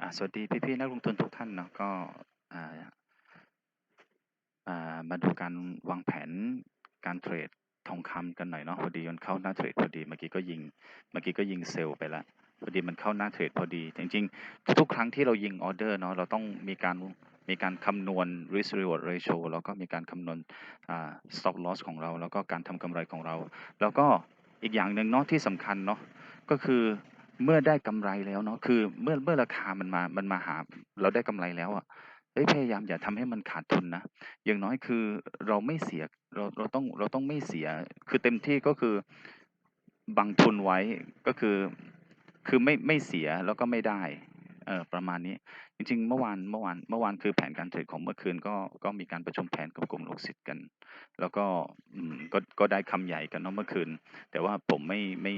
อ่าสวัสดีพี่ๆนักลงทุนทุกท่านเนาะก็อ่าอ่ามาดูการวางแผนการเทรดทองคำกันหน่อยเนาะพอดีมันเข้าหน้าเทรดพอดีเมื่อกี้ก็ยิงเมื่อกี้ก็ยิงเซลล์ไปล้วพอดีมันเข้าหน้าเทรดพอดีจริงๆทุกครั้งที่เรายิงออเดอร์เนาะเราต้องมีการมีการคำนวณ risk reward ratio แล้วก็มีการคำนวณอ่า stop loss ของเรา แล้วก็การทำกำไรของเรา แล้วก็อีกอย่างหนึ่งเนาะที่สำคัญเนาะก็คือ เมื่อได้กำไรแล้วเนาะคือ เมื่อเมื่อราคามันมามันมาหา เราได้กำไรแล้วอะเฮ้ยพยายามอย่าทำให้มันขาดทุนนะอย่างน้อยคือเราไม่เสียเราเราต้องเราต้องไม่เสีย คือเต็มที่ก็คือบังทุนไว้ก็คือคือไม่ไม่เสียแล้วก็ไม่ได้เออประมาณนี้ จริง ๆ เมื่อวานเมื่อวานเมื่อวานคือแผนการเทรดของเมื่อคืนก็ก็มีการประชุมแผนกับกลุ่มลูกศิษย์กัน แล้วก็อืมก็ก็ได้คำใหญ่กันเนาะเมื่อคืน แต่ว่าผมไม่ไม่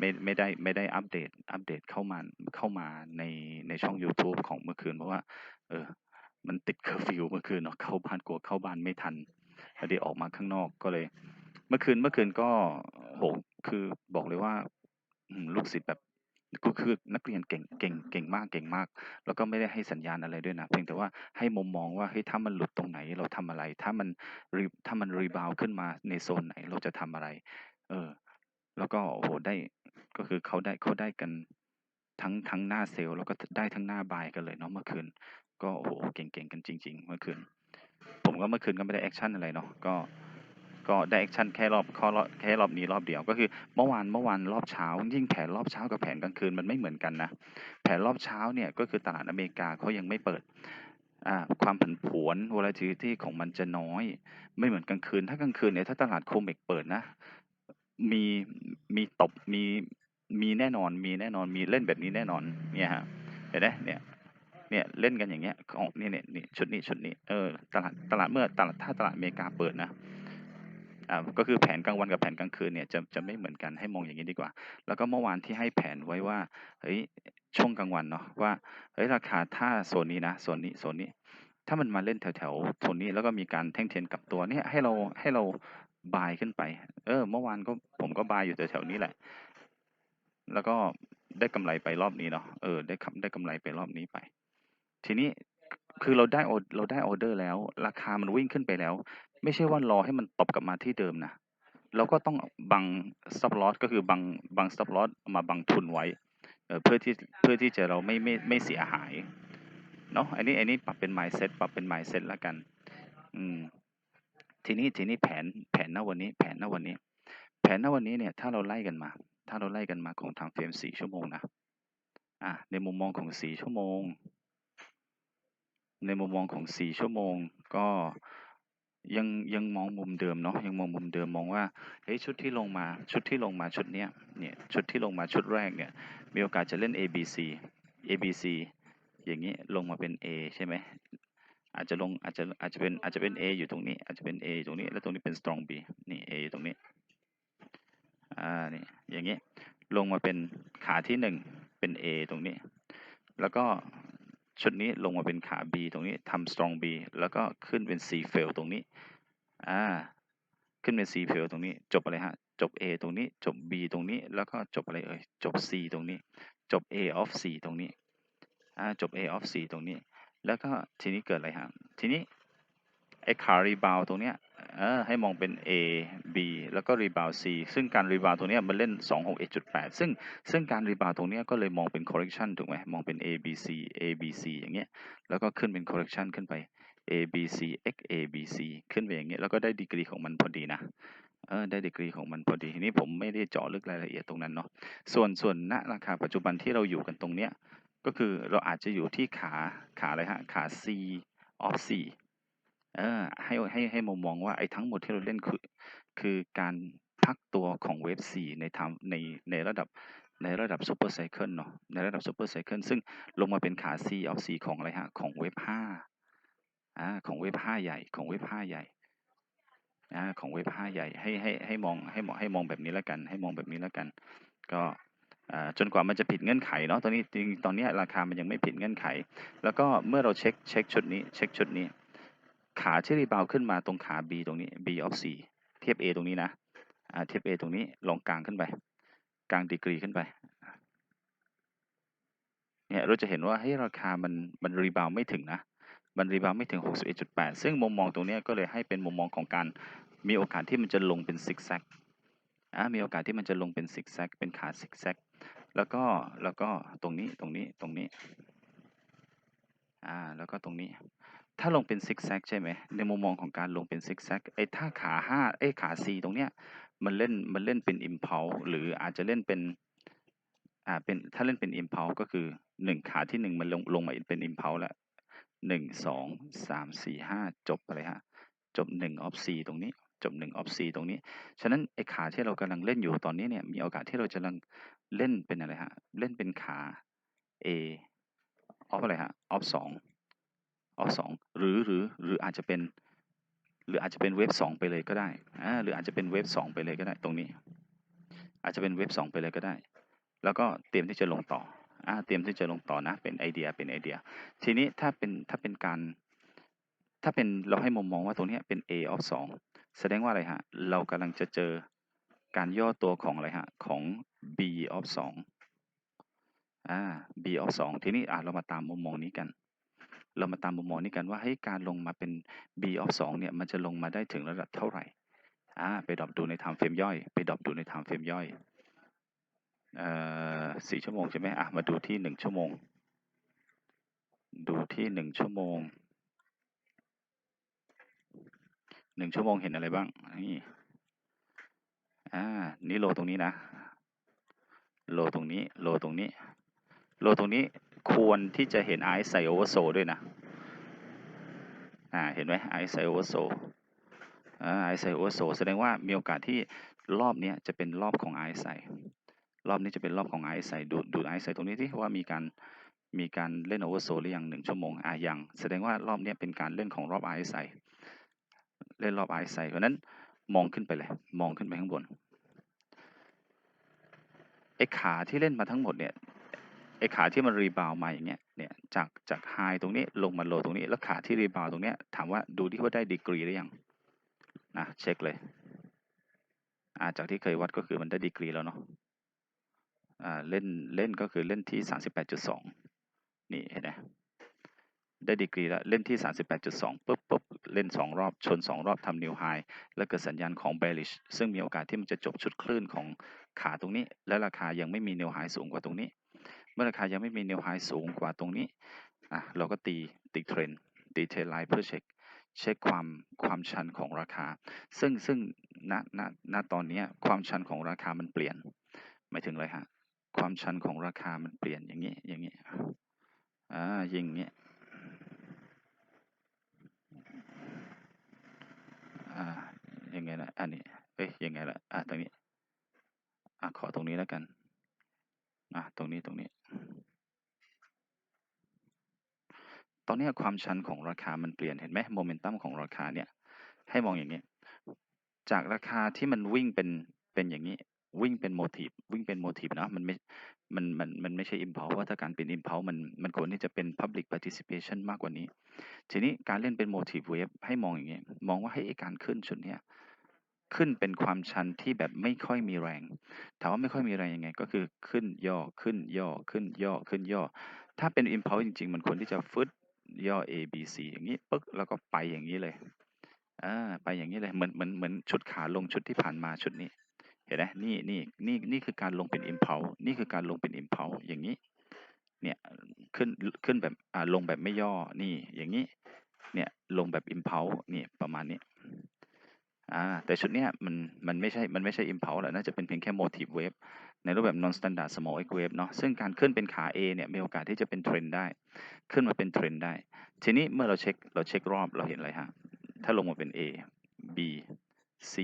ไม่ไม่ได้ไม่ได้อัปเดตอัปเดตเข้ามาเข้ามาในในช่อง YouTube ของเมื่อคืน เพราะว่า เออ มันติดเคอร์ฟิวเมื่อคืนเนาะเข้าบ้านกลัวเข้าบ้านไม่ทันพอดีออกมาข้างนอกก็เลย เมื่อคืนเมื่อคืนก็โหคือบอกเลยว่าลูกศิษย์แบบก็คือนักเรียนเก่งเก่งเก่งมากเก่งมาก แล้วก็ไม่ได้ให้สัญญาณอะไรด้วยนะเพียงแต่ว่าให้มุมมองว่าเฮ้ยถ้ามันหลุดตรงไหนเราทำอะไร ถ้ามันรีถ้ามันรีบาวขึ้นมาในโซนไหนเราจะทำอะไร เออ แล้วก็โอ้โหได้ก็คือเขาได้เขาได้กันทั้งทั้งหน้าเซลล์แล้วก็ได้ทั้งหน้าบายกันเลยเนาะเมื่อคืน ก็โอ้โหเก่งๆกันจริง ๆ เมื่อคืน ผมก็เมื่อคืนก็ไม่ได้แอคชั่นอะไรเนาะก็ก็ได้แอคชั่นแค่รอบข้อรอบแค่รอบนี้รอบเดียวก็คือเมื่อวานเมื่อวานรอบเช้า ยิ่งแผนรอบเช้ากับแผนกลางคืนมันไม่เหมือนกันนะแผนรอบเช้าเนี่ยก็คือตลาดอเมริกาเขายังไม่เปิดอ่าความผันผวน volatility ของมันจะน้อย ไม่เหมือนกลางคืน ถ้ากลางคืนเนี่ยถ้าตลาดโคเมกเปิดนะ มีมีตบมีมีแน่นอนมีแน่นอนมีเล่นแบบนี้แน่นอน เนี่ยฮะเห็นไหมเนี่ย เนี่ยเล่นกันอย่างเงี้ยของนี่เนี่ยนี่ชุดนี้ชุดนี้เออตลาดตลาดเมื่อตลาดถ้าตลาดอเมริกาเปิดนะอ่าก็คือแผนกลางวันกับแผนกลางคืนเนี่ยจะจะไม่เหมือนกันให้มองอย่างนี้ดีกว่า แล้วก็เมื่อวานที่ให้แผนไว้ว่าเฮ้ยช่วงกลางวันเนาะว่าเฮ้ยราคาถ้าโซนนี้นะโซนนี้โซนนี้ ถ้ามันมาเล่นแถวแถวโซนนี้แล้วก็มีการแท่งเทียนกลับตัวเนี่ยให้เราให้เรา บายขึ้นไป เออ เมื่อวานก็ผมก็บายอยู่แถวๆนี้แหละ แล้วก็ได้กำไรไปรอบนี้เนาะ เออ ได้คได้กำไรไปรอบนี้ไป ทีนี้คือเราได้เราได้ออเดอร์แล้ว ราคามันวิ่งขึ้นไปแล้ว ไม่ใช่ว่ารอให้มันตบกลับมาที่เดิมนะ เราก็ต้องบัง stop loss ก็คือบังบัง stop loss มาบังทุนไว้ เออเพื่อที่เพื่อที่จะเราไม่ไม่ไม่เสียหาย เนาะ อันนี้อันนี้ปรับเป็น mindset ปรับเป็น mindset แล้วกัน อืม ทีนี้ทีนี้แผนแผนณวันนี้ แผนณวันนี้ แผนณวันนี้เนี่ยถ้าเราไล่กันมา ถ้าเราไล่กันมาของทางเฟรมสี่ชั่วโมงนะอะในมุมมองของสี่ชั่วโมง ในมุมมองของสี่ชั่วโมง ก็ยังยังมองมุมเดิมเนาะยังมองมุมเดิมมองว่าเฮ้ยชุดที่ลงมาชุดที่ลงมาชุดเนี้ยเนี่ยชุดที่ลงมาชุดแรกเนี่ยมีโอกาสจะเล่น A B C A B C อย่างนี้ลงมาเป็น A ใช่ไหม อาจจะลงอาจจะอาจจะเป็นอาจจะเป็น A อยู่ตรงนี้ อาจจะเป็น A อยู่ตรงนี้ แล้วตรงนี้เป็น strong B นี่ A อยู่ตรงนี้อ่านี่อย่างนี้ลงมาเป็นขาที่หนึ่งเป็น A ตรงนี้ แล้วก็ชุดนี้ลงมาเป็นขา B ตรงนี้ทำ strong B แล้วก็ขึ้นเป็น C fail ตรงนี้อ่าขึ้นเป็น C fail ตรงนี้ จบอะไรฮะจบ A ตรงนี้จบ B ตรงนี้แล้วก็จบอะไรเอ่ยจบ C ตรงนี้ จบ A of C ตรงนี้อ่าจบ A of C ตรงนี้ แล้วก็ทีนี้เกิดอะไรฮะทีนี้ไอ้ขารีบาวตรงเนี้ยเออให้มองเป็น A B แล้วก็รีบาว C ซึ่งการรีบาวตรงเนี้ยมันเล่น 261.8 ซึ่งซึ่งการรีบาวตรงเนี้ยก็เลยมองเป็น correction ถูกไหมมองเป็น A B C A B C อย่างเงี้ยแล้วก็ขึ้นเป็น correction ขึ้นไป A B C X A B C ขึ้นไปอย่างเงี้ยแล้วก็ได้ดีกรีของมันพอดีนะเออได้ดีกรีของมันพอดีทีนี้ผมไม่ได้เจาะลึกรายละเอียดตรงนั้นเนาะส่วนส่วนณราคาปัจจุบันที่เราอยู่กันตรงเนี้ย ก็คือเราอาจจะอยู่ที่ขาขาอะไรฮะขา C of C เออให้ให้ให้มุมมองว่าไอ้ทั้งหมดที่เราเล่นคือ คือการพักตัวของเวฟสี่ในทำในในระดับในระดับซูเปอร์ไซเคิลเนาะในระดับซูเปอร์ไซเคิลซึ่งลงมาเป็นขา C of C ของอะไรฮะของเวฟห้าอ่าของเวฟห้าใหญ่ของเวฟห้าใหญ่อ่าของเวฟห้าใหญ่ให้ให้ให้มองให้มองให้มองแบบนี้แล้วกัน ให้มองแบบนี้แล้วกัน ก็ จนกว่ามันจะผิดเงื่อนไขเนาะตอนนี้จริงตอนนี้ราคามันยังไม่ผิดเงื่อนไข แล้วก็เมื่อเราเช็คเช็คชุดนี้เช็คชุดนี้ ขาที่รีบาวขึ้นมาตรงขา B ตรงนี้ B of C เทียบ A ตรงนี้นะเทียบ A ตรงนี้ลงกลางขึ้นไป กลางดีกรีขึ้นไปเนี่ยเราจะเห็นว่าเฮ้ยราคามันมันรีบาวไม่ถึงนะมันรีบาวไม่ถึง 61.8 ซึ่งมุมมองตรงนี้ก็เลยให้เป็นมุมมองของการมีโอกาสที่มันจะลงเป็นซิกแซกอ่ามีโอกาสที่มันจะลงเป็นซิกแซกเป็นขาซิกแซก แล้วก็แล้วก็ตรงนี้ตรงนี้ตรงนี้อ่าแล้วก็ตรงนี้ ถ้าลงเป็นซิกแซกใช่ไหมในมุมมองของการลงเป็นซิกแซกไอ้ถ้าขาห้าไอ้ขา C ตรงเนี้ยมันเล่นมันเล่นเป็น impulse หรืออาจจะเล่นเป็นอ่าเป็นถ้าเล่นเป็น impulse ก็คือหนึ่งขาที่หนึ่งมันลงลงมาเป็น impulse แล้วหนึ่งสองสามสี่ห้าจบอะไรฮะจบหนึ่ง of C ตรงนี้ จบหนึ่ง of C ตรงนี้ ฉะนั้นไอ้ขาที่เรากำลังเล่นอยู่ตอนนี้เนี่ยมีโอกาสที่เราจะกำลังเล่นเป็นอะไรฮะเล่นเป็นขา A of อะไรฮะ of สอง of สองหรือหรือหรืออาจจะเป็นหรืออาจจะเป็นเวฟสองไปเลยก็ได้อ่าหรืออาจจะเป็นเวฟสองไปเลยก็ได้ตรงนี้ อาจจะเป็นเวฟสองไปเลยก็ได้ แล้วก็เตรียมที่จะลงต่ออ่าเตรียมที่จะลงต่อนะเป็นไอเดียเป็นไอเดีย ทีนี้ถ้าเป็นถ้าเป็นการถ้าเป็นเราให้มุมมองว่าตรงนี้เป็น A of สอง แสดงว่าอะไรฮะ เรากำลังจะเจอการย่อตัวของอะไรฮะ ของ B of สองอ่า B of สองทีนี้อะเรามาตามมุมมองนี้กัน เรามาตามมุมมองนี้กันว่าให้การลงมาเป็น B of สองเนี่ย มันจะลงมาได้ถึงระดับเท่าไหร่อ่าไปดรอปดูใน time frame ย่อย ไปดรอปดูใน time frame ย่อยเอ่อสี่ชั่วโมงใช่ไหมอะ มาดูที่หนึ่งชั่วโมง ดูที่หนึ่งชั่วโมง หนึ่งชั่วโมงเห็นอะไรบ้าง นี่ อ่า นี่โลตรงนี้นะ โลตรงนี้ โลตรงนี้ โลตรงนี้ควรที่จะเห็นไอซ์ไซโอเวอร์โซด้วยนะ อ่า เห็นไหมไอซ์ไซโอเวอร์โซอ่าไอซ์ไซโอเวอร์โซแสดงว่ามีโอกาสที่รอบเนี้ยจะเป็นรอบของไอซ์ไซรอบนี้จะเป็นรอบของไอซ์ไซดูดูไอซ์ไซตรงนี้ที่ว่ามีการมีการเล่นโอเวอร์โซหรือยังหนึ่งชั่วโมงอ่ายังแสดงว่ารอบเนี้ยเป็นการเล่นของรอบไอซ์ไซ เล่นรอบไอซ์ไซเพราะนั้นมองขึ้นไปเลย มองขึ้นไปข้างบนไอ้ขาที่เล่นมาทั้งหมดเนี่ยไอ้ขาที่มันรีบาวมาอย่างเงี้ยเนี่ยจากจากไฮตรงนี้ลงมาโลตรงนี้ แล้วขาที่รีบาวตรงเนี้ยถามว่าดูที่ว่าได้ดีกรีหรือยังนะเช็คเลยอ่าจากที่เคยวัดก็คือมันได้ดีกรีแล้วเนาะอ่าเล่นเล่นก็คือเล่นที่สามสิบแปดจุดสองนี่เห็นไหม ได้ดีกรีแล้วเล่นที่ 38.2ปุ๊บปุ๊บเล่น 2 รอบชน 2 รอบทำนิวไฮแล้วเกิดสัญญาณของ bearish ซึ่งมีโอกาสที่มันจะจบชุดคลื่นของขาตรงนี้ และราคายังไม่มีนิวไฮสูงกว่าตรงนี้ เมื่อราคายังไม่มีนิวไฮสูงกว่าตรงนี้อะเราก็ตีตีเทรนตีเทรนไลน์เพื่อเช็คเช็คความความชันของราคา ซึ่งซึ่งณณณตอนนี้ความชันของราคามันเปลี่ยนหมายถึงอะไรฮะความชันของราคามันเปลี่ยนอย่างนี้อย่างนี้อ่ายิงอย่างนี้ อ่า ยังไงละอันนี้ เอ้ย ยังไงละอ่าตรงนี้ อ่าขอตรงนี้แล้วกัน อ่าตรงนี้ ตรงนี้ ตอนนี้ความชันของราคามันเปลี่ยน เห็นไหมโมเมนตัมของราคาเนี่ย ให้มองอย่างนี้ จากราคาที่มันวิ่งเป็น เป็นอย่างนี้ วิ่งเป็นโมทีฟวิ่งเป็นโมทีฟนะมันไม่มันมันมันไม่ใช่ impulse เพาะว่าถ้าการเป็น impulse มันมันควรที่จะเป็น public participation มากกว่านี้ ทีนี้การเล่นเป็น motive wave ให้มองอย่างนี้ยมองว่าให้การขึ้นชุดเนี้ยขึ้นเป็นความชันที่แบบไม่ค่อยมีแรง ถามว่าไม่ค่อยมีแรงยังไง ก็คือขึ้นย่อขึ้นย่อขึ้นย่อขึ้นย่อ ถ้าเป็น impulse จริง ๆ มันควรที่จะฟึดย่อ A B C อย่างนี้ปึ๊กแล้วก็ไปอย่างนี้เลยอ่าไปอย่างนี้เลยเหมือนเหมือนเหมือนชุดขาลงชุดที่ผ่านมาชุดนี้ เห็นไหมนี่นี่นี่นี่คือการลงเป็น impulse นี่คือการลงเป็น impulse อย่างนี้ เนี่ยขึ้นขึ้นแบบอ่าลงแบบไม่ย่อนี่อย่างนี้ เนี่ยลงแบบ impulse นี่ประมาณนี้อ่าแต่ชุดเนี้ยมันมันไม่ใช่มันไม่ใช่ impulse แหละน่าจะเป็นเพียงแค่ motive wave ในรูปแบบ non standard small x wave เนาะซึ่งการขึ้นเป็นขา A เนี่ยมีโอกาสที่จะเป็นเทรนได้ ขึ้นมาเป็นเทรนได้ ทีนี้เมื่อเราเช็คเราเช็ครอบเราเห็นอะไรฮะถ้าลงมาเป็น A B C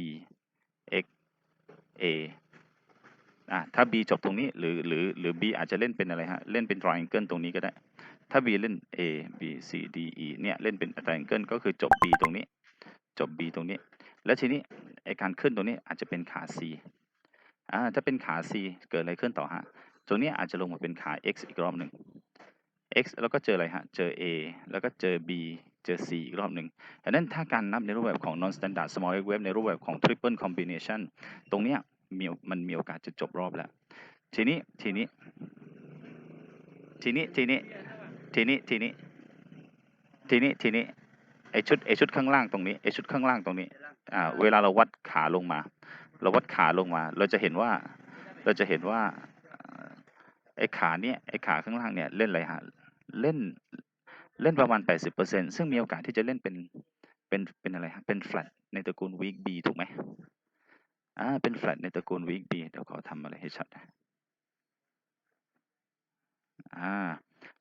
A อะถ้า B จบตรงนี้หรือหรือหรือ B อาจจะเล่นเป็นอะไรฮะ เล่นเป็น triangle ตรงนี้ก็ได้ ถ้า B เล่น A B C D E เนี่ยเล่นเป็น triangle ก็คือจบ B ตรงนี้ จบ B ตรงนี้ แล้วทีนี้ไอการขึ้นตรงนี้อาจจะเป็นขา C อ่าถ้าเป็นขา C เกิดอะไรขึ้นต่อฮะตรงนี้อาจจะลงมาเป็นขา X อีกรอบหนึ่ง X แล้วก็เจออะไรฮะ เจอ A แล้วก็เจอ B เจอ C อีกรอบหนึ่งดังนั้นถ้าการนับในรูปแบบของ non standard small x wave ในรูปแบบของ triple combination ตรงเนี้ยมีมันมีโอกาสจะจบรอบแล้ว ทีนี้ทีนี้ ทีนี้ทีนี้ทีนี้ทีนี้ทีนี้ทีนี้ไอชุดไอชุดข้างล่างตรงนี้ไอชุดข้างล่างตรงนี้อ่าเวลาเราวัดขาลงมา เราวัดขาลงมา เราจะเห็นว่าเราจะเห็นว่าอ่าไอขาเนี่ยไอขาข้างล่างเนี่ยเล่นอะไรฮะเล่น เล่นประมาณ 80%ซึ่งมีโอกาสที่จะเล่นเป็นเป็นเป็นอะไรฮะเป็น flat ในตระกูล weak B ถูกไหมอ่าเป็น flat ในตระกูล weak B เดี๋ยวขอทำอะไรให้ชัดนะอ่า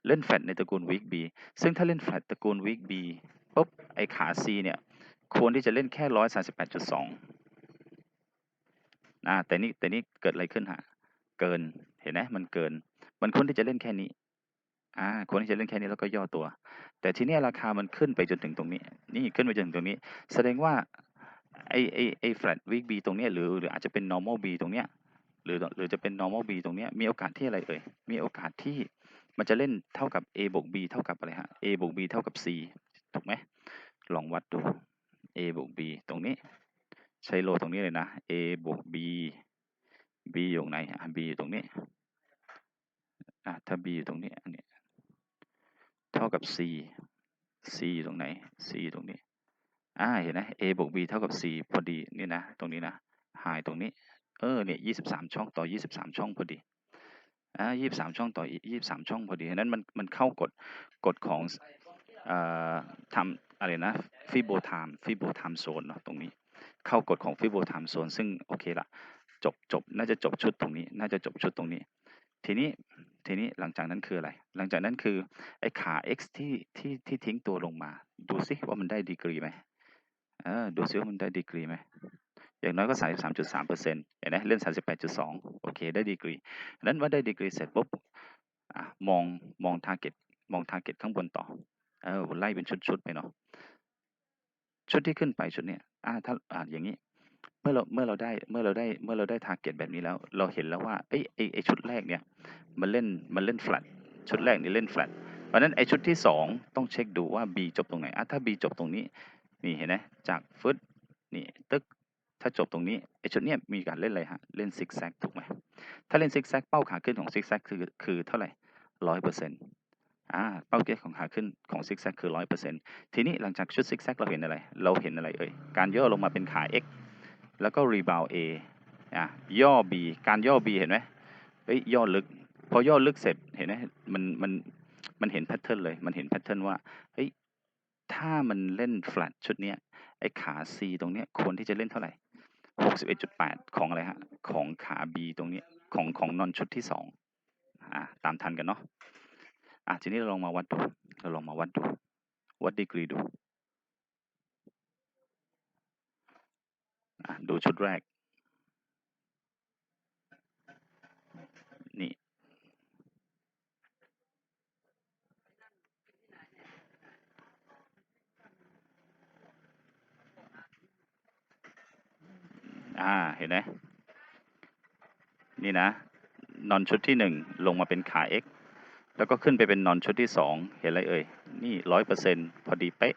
เล่นแฟลตในตระกูล weak B ซึ่งถ้าเล่นแฟลตตระกูล weak B ปุ๊บไอขา C เนี่ยควรที่จะเล่นแค่ร้อยสาสิบแปดจุดสองอ่าแต่นี่แต่นี่เกิดอะไรขึ้นฮะเกินเห็นไหมมันเกิน มันควรที่จะเล่นแค่นี้ อ่าควรที่จะเล่นแค่นี้แล้วก็ย่อตัว แต่ทีเนี้ยราคามันขึ้นไปจนถึงตรงนี้ นี่ขึ้นไปจนถึงตรงนี้ แสดงว่าไอไอไอ flat weak B ตรงเนี้ยหรือหรืออาจจะเป็น normal B ตรงเนี้ยหรือหรือจะเป็น normal B ตรงเนี้ยมีโอกาสที่อะไรเอ่ยมีโอกาสที่มันจะเล่นเท่ากับ a บวก b เท่ากับอะไรฮะ a บวก b เท่ากับ c ถูกไหมลองวัดดู a บวก b ตรงนี้ ใช้โลตรงนี้เลยนะ a บวก b b อยู่ไหนอะ b อยู่ตรงนี้อะถ้า b อยู่ตรงนี้อันนี้ เท่ากับ c c อยู่ตรงไหน c อยู่ตรงนี้อ่าเห็นไหม a บวก b เท่ากับ c พอดีนี่นะ ตรงนี้นะหายตรงนี้ เออเนี่ยยี่สิบสามช่องต่อยี่สิบสามช่องพอดีอ่ายี่สิบสามช่องต่อยี่สิบสามช่องพอดีนั้นมันมันเข้ากฎกฎของเอ่อทำอะไรนะฟิโบไทม์ฟิโบไทม์โซนเนาะตรงนี้ เข้ากฎของฟิโบไทม์โซนซึ่งโอเคละจบจบน่าจะจบชุดตรงนี้ น่าจะจบชุดตรงนี้ ทีนี้ ทีนี้หลังจากนั้นคืออะไร หลังจากนั้นคือไอ้ขา x ที่ที่ที่ทิ้งตัวลงมา ดูซิว่ามันได้ดีกรีไหมเออดูซิว่ามันได้ดีกรีไหมอย่างน้อยก็ 33.3เปอร์เซ็นต์เห็นไหมเล่น38.2 โอเค ได้ดีกรีนั้นว่าได้ดีกรีเสร็จปุ๊บอะมองมองทาร์เก็ตมองทาร์เก็ตข้างบนต่อ เออไล่เป็นชุดๆไปเนาะชุดที่ขึ้นไปชุดเนี้ยอ่าถ้าอ่าอย่างนี้ มื่อเราเมื่อเราได้เมื่อเราได้เมื่อเราได้ทาร์เก็ตแบบนี้แล้ว เราเห็นแล้วว่าเอ้ยไอไอชุดแรกเนี่ยมันเล่นมันเล่นแฟลตชุดแรกนี่เล่นแฟลตเพราะนั้นไอชุดที่สองต้องเช็คดูว่า B จบตรงไหนอะถ้า B จบตรงนี้นี่เห็นไหมจากฟึดนี่ตึกถ้าจบตรงนี้ไอชุดเนี้ยมีการเล่นอะไรฮะเล่นซิกแซกถูกไหมถ้าเล่นซิกแซกเป้าขาขึ้นของซิกแซกคือคือเท่าไหร่ร้อยเปอร์เซ็นต์อ่าเป้าเกตของขาขึ้นของซิกแซกคือร้อยเปอร์เซ็นต์ทีนี้หลังจากชุดซิกแซกเราเห็นอะไร เราเห็นอะไรเอ่ยการย่อลงมาเป็นขา x แล้วก็รีบาว A อะย่อ B การย่อ B เห็นไหมเฮ้ยย่อลึก พอย่อลึกเสร็จเห็นไหมมันมันมันเห็นแพทเทิร์นเลย มันเห็นแพทเทิร์นว่าเฮ้ยถ้ามันเล่นแฟลตชุดเนี้ยไอ้ขา C ตรงเนี้ยควรที่จะเล่นเท่าไหร่หกสิบเอ็ดจุดแปดของอะไรฮะ ของขา B ตรงนี้ของของนอนชุดที่สองอ่าตามทันกันเนาะอะทีนี้เราลองมาวัดดู เราลองมาวัดดูวัดดีกรีดู อะ ดูชุดแรก นี่ อ่า เห็นไหมนี่นะ นอนชุดที่หนึ่งลงมาเป็นขา x แล้วก็ขึ้นไปเป็นนอนชุดที่สองเห็นอะไรเอ่ย นี่ร้อยเปอร์เซ็นพอดีเป๊ะ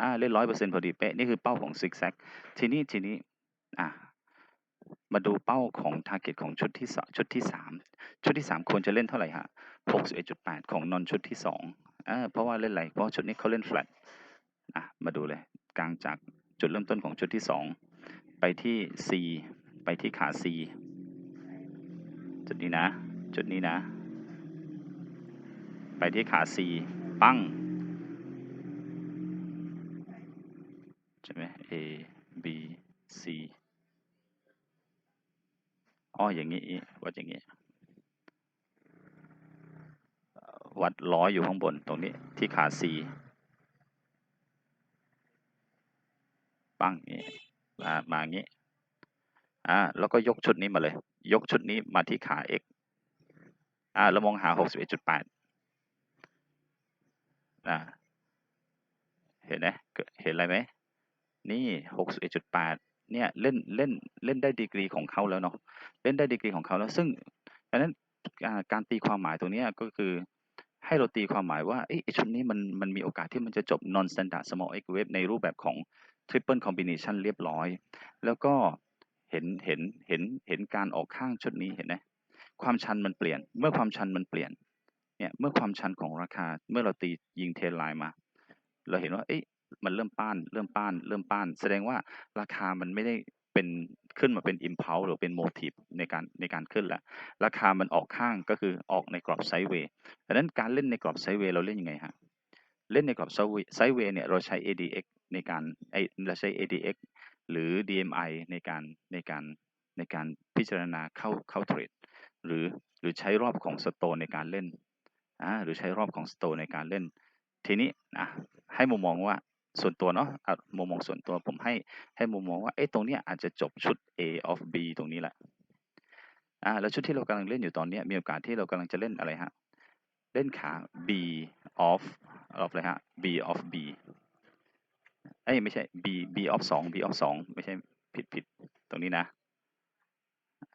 อ่าเล่นร้อยเปอร์เซ็นพอดีเป๊ะนี่คือเป้าของซิกแซกทีนี้ทีนี้อ่ามาดูเป้าของทาร์เก็ตของชุดที่สองชุดที่สามชุดที่สามควรจะเล่นเท่าไหร่ฮะหกสิบเอ็ดจุดแปดของนอนชุดที่สองอ่าเพราะว่าเล่นอะไรเพราะชุดนี้เขาเล่นแฟลตอะมาดูเลยกลางจากจุดเริ่มต้นของชุดที่สองไปที่ C ไปที่ขา C จุดนี้นะ จุดนี้นะ ไปที่ขา C ปั้ง ใช่ไหม A B C อ๋ออย่างนี้วัดอย่างนี้ วัดร้อยอยู่ข้างบนตรงนี้ที่ขา C ปั้งนี้มามาอย่างนี้อ่าแล้วก็ยกชุดนี้มาเลย ยกชุดนี้มาที่ขา x อ่าแล้วมองหา 61.8อ่าเห็นไหมเห็นอะไรไหม นี่61.8เอ็ดจุดแปดเนี่ยเล่นเล่นเล่นได้ดีกรีของเขาแล้วเนาะเล่นได้ดีกรีของเขาแล้วซึ่งดังนั้นการตีความหมายตรงเนี้ยก็คือให้เราตีความหมายว่าไอ้ชุดนี้มันมันมีโอกาสที่มันจะจบ non standard small x wave ในรูปแบบของ triple combination เรียบร้อย แล้วก็เห็นเห็นเห็นเห็นการออกข้างชุดนี้เห็นไหมความชันมันเปลี่ยน เมื่อความชันมันเปลี่ยนเนี่ยเมื่อความชันของราคาเมื่อเราตียิงเทนไลน์มา เราเห็นว่าเอ๊ะ มันเริ่มป้าน เริ่มป้าน เริ่มป้าน แสดงว่าราคามันไม่ได้เป็นขึ้นมาเป็น impulse หรือเป็น motive ในการในการขึ้นแล้ว ราคามันออกข้างก็คือออกในกรอบไซด์เวย์ดังนั้นการเล่นในกรอบไซด์เวย์เราเล่นยังไงฮะ เล่นในกรอบไซด์เวย์เนี่ยเราใช้ ADX ในการไอเราใช้ ADX หรือ DMI ในการในการในการพิจารณาเข้าเข้าเทรดหรือหรือใช้รอบของสโตนในการเล่นอ่าหรือใช้รอบของสโตนในการเล่น ทีนี้อะให้มุมมองว่า ส่วนตัวเนาะอะมุมมองส่วนตัวผมให้ให้มุมมองว่าเอ๊ะตรงเนี้ยอาจจะจบชุด A of B ตรงนี้แหละอ่าแล้วชุดที่เรากำลังเล่นอยู่ตอนเนี้ยมีโอกาสที่เรากำลังจะเล่นอะไรฮะเล่นขา B of of อะไรฮะ B of B เอ้ยไม่ใช่ B B of สอง B of สองไม่ใช่ผิดผิดตรงนี้นะ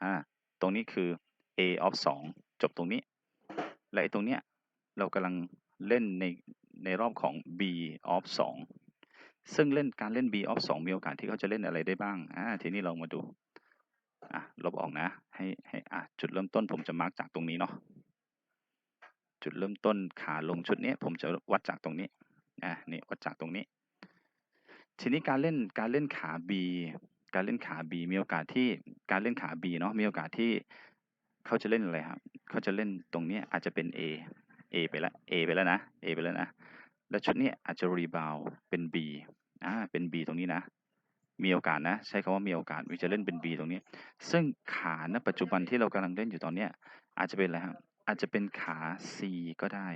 อ่าตรงนี้คือ A of สองจบตรงนี้ และไอ้ตรงเนี้ยเรากำลังเล่นในในรอบของ B of สอง ซึ่งเล่นการเล่น B of สองมีโอกาสที่เขาจะเล่นอะไรได้บ้างอ่าทีนี้เรามาดูอะลบออกนะ ให้ให้อะจุดเริ่มต้นผมจะมาร์กจากตรงนี้เนาะจุดเริ่มต้นขาลงชุดนี้ผมจะวัดจากตรงนี้อะนี่วัดจากตรงนี้ ทีนี้การเล่นการเล่นขา B การเล่นขา B มีโอกาสที่การเล่นขา B เนาะมีโอกาสที่เขาจะเล่นอะไรครับเขาจะเล่นตรงนี้อาจจะเป็น A A ไปแล้ว A ไปแล้วนะ A ไปแล้วนะ แล้วชุดนี้อาจจะรีบาวเป็น B อ่าเป็น B ตรงนี้นะ มีโอกาสนะ ใช้คำว่ามีโอกาสวิจะเล่นเป็น B ตรงนี้ ซึ่งขาณปัจจุบันที่เรากำลังเล่นอยู่ตอนเนี้ยอาจจะเป็นอะไรครับอาจจะเป็นขา C ก็ได้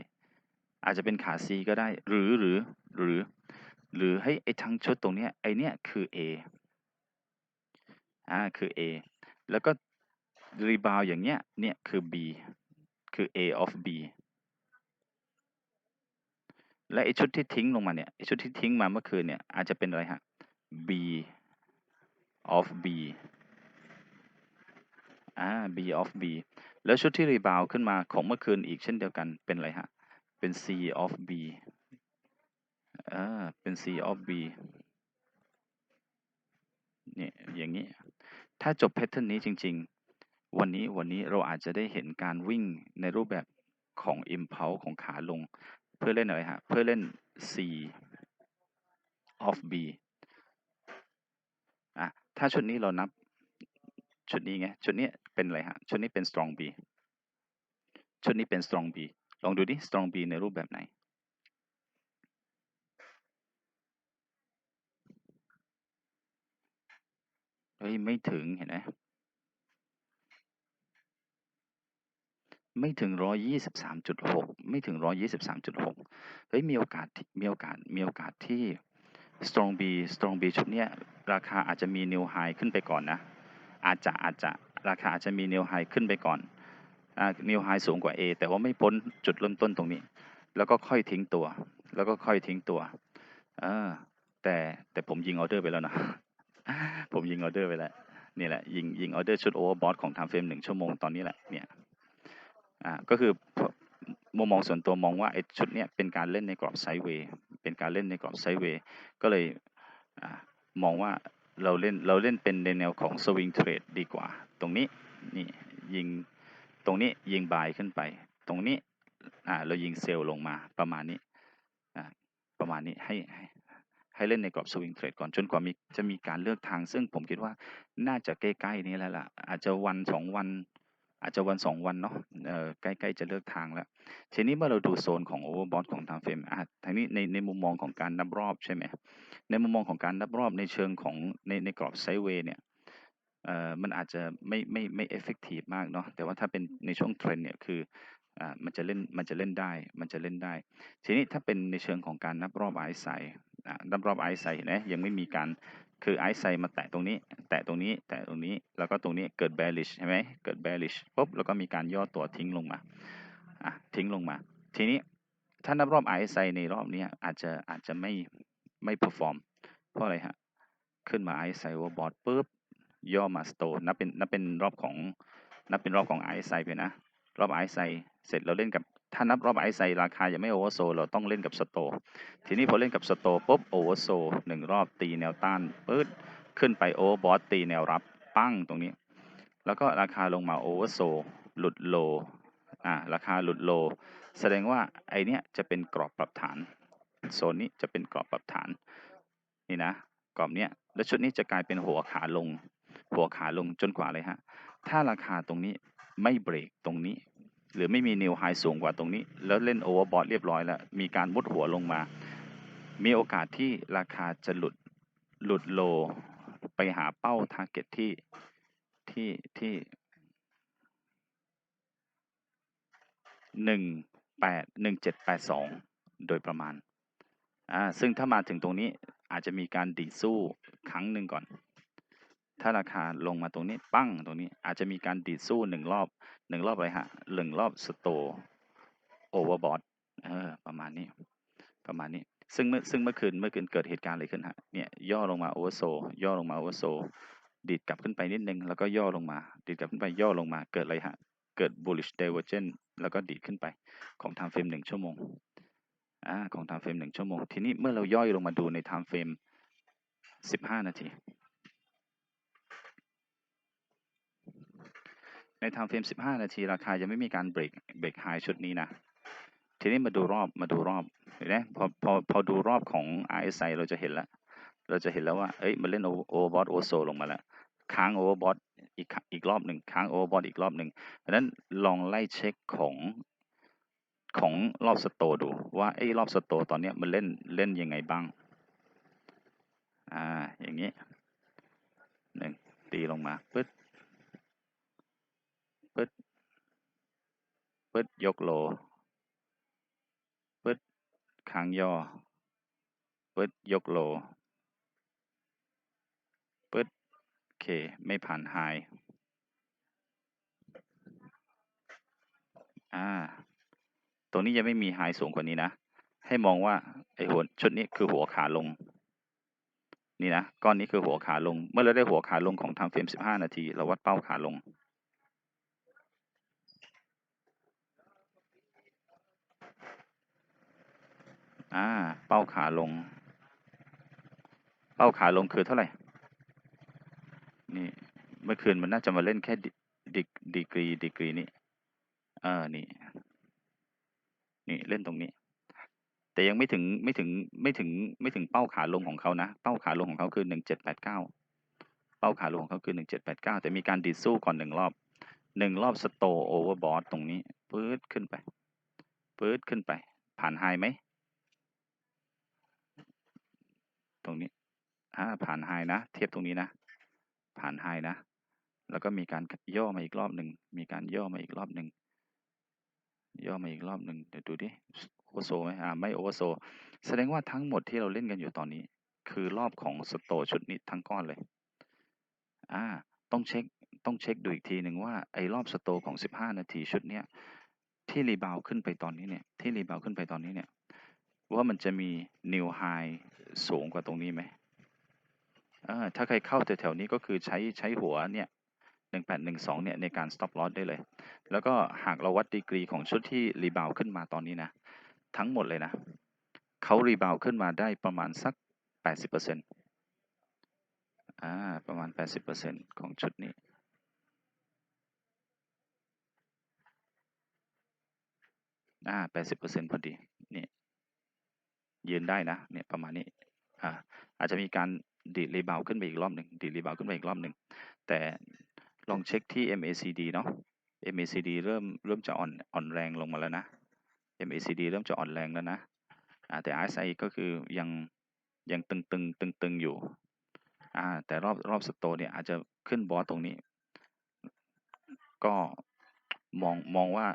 อาจจะเป็นขา C ก็ได้ หรือหรือหรือ หรือให้ไอ้ทั้งชุดตรงเนี้ยไอเนี้ยคือ A อ่าคือ A แล้วก็รีบาวอย่างเงี้ยเนี่ยคือ B คือ A of B และไอชุดที่ทิ้งลงมาเนี่ยไอชุดที่ทิ้งมาเมื่อคืนเนี่ยอาจจะเป็นอะไรฮะ B of B อ่า B of B แล้วชุดที่รีบาวขึ้นมาของเมื่อคืนอีกเช่นเดียวกันเป็นอะไรฮะ เป็น C of B อ่า เป็น C of B เนี่ยอย่างนี้ ถ้าจบแพทเทิร์นนี้จริง ๆ วันนี้วันนี้เราอาจจะได้เห็นการวิ่งในรูปแบบของ impulse ของขาลง เพื่อเล่นอะไรฮะ เพื่อเล่น C of B อะ ถ้าชุดนี้เรานับ ชุดนี้ไง ชุดนี้เป็นอะไรฮะ ชุดนี้เป็น strong B ชุดนี้เป็น strong B ลองดูดิ strong B ในรูปแบบไหน เฮ้ย ไม่ถึงเห็นไหม ไม่ถึงร้อยยี่สิบสามจุดหกไม่ถึงร้อยยี่สิบสามจุดหกเฮ้ยมีโอกาสที่มีโอกาสมีโอกาสที่ strong B strong B ชุดเนี้ยราคาอาจจะมี new high ขึ้นไปก่อนนะ อาจจะอาจจะราคาอาจจะมี new high ขึ้นไปก่อน new high สูงกว่า A แต่ว่าไม่พ้นจุดเริ่มต้นตรงนี้ แล้วก็ค่อยทิ้งตัว แล้วก็ค่อยทิ้งตัวเออแต่แต่ผมยิงออเดอร์ไปแล้วนะ ผมยิงออเดอร์ไปแล้ว นี่แหละ ยิงยิงออเดอร์ชุดโอเวอร์บอทของทำเฟรมหนึ่งชั่วโมงตอนนี้แหละเนี่ย อ่าก็คือมุมมองส่วนตัวมองว่าไอ้ชุดเนี้ยเป็นการเล่นในกรอบไซด์เวย์เป็นการเล่นในกรอบไซด์เวย์ก็เลยอ่ามองว่าเราเล่นเราเล่นเป็นในแนวของสวิงเทรดดีกว่า ตรงนี้นี่ยิงตรงนี้ยิงบายขึ้นไป ตรงนี้อ่าเรายิงเซลล์ลงมาประมาณนี้อ่าประมาณนี้ให้ให้ให้เล่นในกรอบสวิงเทรดก่อนจนกว่ามีจะมีการเลือกทาง ซึ่งผมคิดว่าน่าจะใกล้ๆนี้แล้วล่ะอาจจะวันสองวัน อาจจะวันสองวันเนาะเออใกล้ๆจะเลือกทางแล้วทีนี้เมื่อเราดูโซนของโอเวอร์บอทของทางเฟรมอะทางนี้ในในมุมมองของการนับรอบใช่ไหมในมุมมองของการนับรอบในเชิงของในในกรอบไซด์เวย์เนี่ยเอ่อมันอาจจะไม่ไม่ไม่เอฟเฟกตีฟมากเนาะแต่ว่าถ้าเป็นในช่วงเทรนเนี่ยคืออ่ามันจะเล่นมันจะเล่นได้ มันจะเล่นได้ ทีนี้ถ้าเป็นในเชิงของการนับรอบไอซ์ไซอ่านับรอบไอซ์ไซเห็นไหมยังไม่มีการ คือไอซ์ไซมาแตะตรงนี้ แตะตรงนี้ แตะตรงนี้ แล้วก็ตรงนี้เกิด bearish ใช่ไหมเกิด bearish ปุ๊บ แล้วก็มีการย่อตัวทิ้งลงมา อะ ทิ้งลงมา ทีนี้ ถ้านับรอบ RSI ในรอบนี้อาจจะอาจจะไม่ไม่ perform เพราะอะไรฮะ ขึ้นมา RSI overbought ปุ๊บ ย่อมา store นับเป็นนับเป็นรอบของ นับเป็นรอบของ RSI ไซไปนะ รอบ RSI เสร็จเราเล่นกับ ถ้านับรอบ RSI ราคายังไม่ oversold เราต้องเล่นกับ store ทีนี้พอเล่นกับ store ปุ๊บ oversold หนึ่งรอบตีแนวต้านปึ๊ดขึ้นไป overbought ตีแนวรับปั้งตรงนี้ แล้วก็ราคาลงมา oversold หลุด low อ่าราคาหลุดโล แสดงว่าไอเนี้ยจะเป็นกรอบปรับฐานโซนนี้จะเป็นกรอบปรับฐานนี่นะกรอบเนี้ยแล้วชุดนี้จะกลายเป็นหัวขาลง หัวขาลงจนกว่าเลยฮะถ้าราคาตรงนี้ไม่เบรกตรงนี้ หรือไม่มีนิวไฮสูงกว่าตรงนี้ แล้วเล่นโอเวอร์บอทเรียบร้อยแล้ว มีการมุดหัวลงมา มีโอกาสที่ราคาจะหลุดหลุดโล ไปหาเป้าทาร์เก็ตที่ที่ที่หนึ่งแปดหนึ่งเจ็ดแปดสองโดยประมาณอ่าซึ่งถ้ามาถึงตรงนี้อาจจะมีการดีดสู้ครั้งหนึ่งก่อน ถ้าราคาลงมาตรงนี้ปั้งตรงนี้อาจจะมีการดีดสู้หนึ่งรอบหนึ่งรอบอะไรฮะหนึ่งรอบสโตโอเวอร์บอทเออประมาณนี้ ประมาณนี้ ซึ่งเมื่อซึ่งเมื่อคืนเมื่อคืนเกิดเหตุการณ์อะไรขึ้นฮะเนี่ยย่อลงมาโอเวอร์โซย่อลงมาโอเวอร์โซดีดกลับขึ้นไปนิดนึงแล้วก็ย่อลงมา ดีดกลับขึ้นไปย่อลงมาเกิดอะไรฮะเกิด bullish divergence แล้วก็ดีดขึ้นไปของ time frame หนึ่งชั่วโมงอ่าของ time frame หนึ่งชั่วโมง ทีนี้เมื่อเราย่อยลงมาดูใน time frame สิบห้านาที ใน time frame สิบห้านาที ราคายังไม่มีการเบรกเบรกไฮชุดนี้นะ ทีนี้มาดูรอบมาดูรอบเห็นไหมพอพอพอดูรอบของ RSI เราจะเห็นแล้ว เราจะเห็นแล้วว่า เอ้ยมันเล่นโอเวอร์บอทโอโซลงมาแล้วค้างโอเวอร์บอทอีกอีกรอบหนึ่งค้างโอเวอร์บอทอีกรอบหนึ่งเพราะนั้นลองไล่เช็คของของรอบสโตดูว่าไอ้รอบสโตตอนเนี้ยมันเล่นเล่นยังไงบ้าง อ่าอย่างนี้หนึ่งตีลงมาปึ๊ด ปึ๊ด ปึ๊ด ยกโลปึ๊ดค้างย่อปึ๊ด ยกโลปึ๊ดโอเค ไม่ผ่านไฮอ่า ตรงนี้ยังไม่มีไฮสูงกว่านี้นะ ให้มองว่าไอ้หัวชุดนี้คือหัวขาลงนี่นะก้อนนี้คือหัวขาลง เมื่อเราได้หัวขาลงของทำเฟรม 15 นาที เราวัดเป้าขาลง อ่า เป้าขาลง เป้าขาลงคือเท่าไหร่ นี่ เมื่อคืนมันน่าจะมาเล่นแค่ดิดีกรีดีกรีนี้เออนี่ นี่เล่นตรงนี้ แต่ยังไม่ถึงไม่ถึงไม่ถึงไม่ถึงเป้าขาลงของเขานะ เป้าขาลงของเขาคือหนึ่งเจ็ดแปดเก้าเป้าขาลงของเขาคือหนึ่งเจ็ดแปดเก้าแต่มีการดีดสู้ก่อนหนึ่งรอบหนึ่งรอบสโตโอเวอร์บอทตรงนี้ ปื๊ดขึ้นไป ปื๊ดขึ้นไป ผ่านไฮไหม ตรงนี้ อ่าผ่านไฮนะ เทียบตรงนี้นะ ผ่านไฮนะ แล้วก็มีการย่อมาอีกรอบหนึ่ง มีการย่อมาอีกรอบหนึ่ง ย่อมาอีกรอบหนึ่งเดี๋ยวดูดิ โอเวอร์โซไหมอ่า ไม่โอเวอร์โซ แสดงว่าทั้งหมดที่เราเล่นกันอยู่ตอนนี้ คือรอบของสโตชุดนี้ทั้งก้อนเลย อ่า ต้องเช็ค ต้องเช็คดูอีกทีหนึ่งว่าไอ้รอบสโตของ 15 นาทีชุดเนี้ย ที่รีบาวขึ้นไปตอนนี้เนี่ย ที่รีบาวขึ้นไปตอนนี้เนี่ย ว่ามันจะมีนิวไฮสูงกว่าตรงนี้ไหม อ่าถ้าใครเข้าแถวๆนี้ก็คือใช้ใช้หัวเนี่ย1812เนี่ยในการ stop loss ได้เลย แล้วก็หากเราวัดดีกรีของชุดที่รีบาวขึ้นมาตอนนี้นะ ทั้งหมดเลยนะเขารีบาวขึ้นมาได้ประมาณสัก 80%อ่าประมาณ 80%ของชุดนี้อ่า80%พอดี นี่ ยืนได้นะ เนี่ย ประมาณนี้ อ่า อาจจะมีการ ดีดรีบาวขึ้นไปอีกรอบหนึ่งดีดรีบาวขึ้นไปอีกรอบหนึ่งแต่ลองเช็คที่ MACD เนาะ MACD เริ่มเริ่มจะอ่อนอ่อนแรงลงมาแล้วนะ MACD เริ่มจะอ่อนแรงแล้วนะแต่ RSI ก็คือยังยังตึงตึงตึงตึงอยู่แต่รอบรอบสโตเนี่ยอาจจะขึ้นบอสตรงนี้ ก็มองมองว่า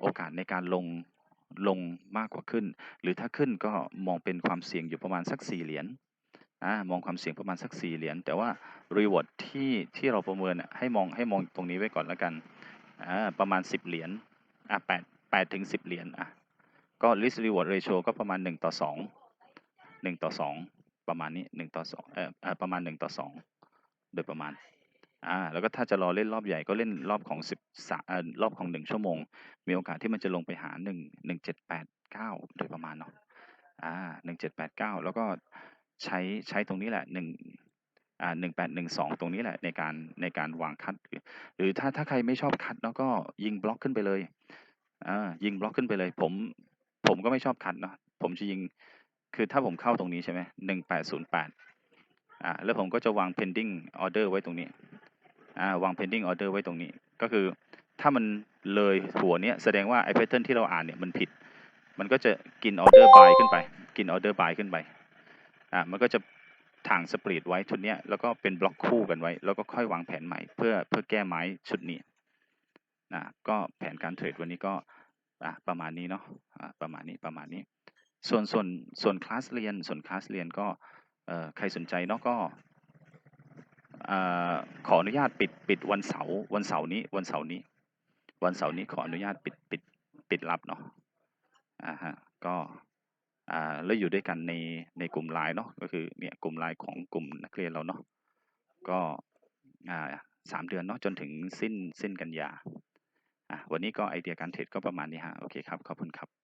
โอกาสในการลงลงมากกว่าขึ้น หรือถ้าขึ้นก็มองเป็นความเสี่ยงอยู่ประมาณสักสี่เหรียญ อ่ามองความเสี่ยงประมาณสักสี่เหรียญแต่ว่ารีวอร์ดที่ที่เราประเมินให้มองให้มองตรงนี้ไว้ก่อนแล้วกันอ่าประมาณสิบเหรียญอ่าแปดแปดถึงสิบเหรียญอะก็ risk reward ratio ก็ประมาณหนึ่งต่อสองหนึ่งต่อสองประมาณนี้หนึ่งต่อสองเอ่อประมาณหนึ่งต่อสองโดยประมาณอ่าแล้วก็ถ้าจะรอเล่นรอบใหญ่ก็เล่นรอบของสิบสามรอบของหนึ่งชั่วโมง มีโอกาสที่มันจะลงไปหาหนึ่งหนึ่งเจ็ดแปดเก้าโดยประมาณเนาะอ่าหนึ่งเจ็ดแปดเก้าแล้วก็ ใช้ใช้ตรงนี้แหละหนึ่งอ่าหนึ่งแปดหนึ่งสองตรงนี้แหละในการในการวางคัด หรือหรือถ้าถ้าใครไม่ชอบคัดเนาะก็ยิงบล็อกขึ้นไปเลยอ่ายิงบล็อกขึ้นไปเลย ผมผมก็ไม่ชอบคัดเนาะผมจะยิงคือถ้าผมเข้าตรงนี้ใช่ไหมหนึ่งแปดศูนย์แปดอ่าแล้วผมก็จะวาง pending order ไว้ตรงนี้อ่าวาง pending order ไว้ตรงนี้ ก็คือถ้ามันเลยหัวเนี้ยแสดงว่าไอ้ pattern ที่เราอ่านเนี่ยมันผิด มันก็จะกิน order buy ขึ้นไป กิน order buy ขึ้นไป อ่ามันก็จะถ่างสปรีดไว้ชุดนี้แล้วก็เป็นบล็อกคู่กันไว้ แล้วก็ค่อยวางแผนใหม่เพื่อเพื่อแก้ไม้ชุดนี้นะก็แผนการเทรดวันนี้ก็อะประมาณนี้เนาะอะประมาณนี้ประมาณนี้ ส่วนส่วนส่วนคลาสเรียนส่วนคลาสเรียนก็เอ่อใครสนใจเนาะก็อ่อขออนุญาตปิดปิดวันเสาร์วันเสาร์นี้วันเสาร์นี้ วันเสาร์นี้ขออนุญาตปิดปิดปิดรับเนาะอ่าฮะก็ อ่าแล้วอยู่ด้วยกันในในกลุ่มไลน์เนาะก็คือเนี่ยกลุ่มไลน์ของกลุ่มนักเรียนเราเนาะก็อ่าสามเดือนเนาะจนถึงสิ้นสิ้นกันยาอะวันนี้ก็ไอเดียการเทรดก็ประมาณนี้ฮะโอเคครับขอบคุณครับ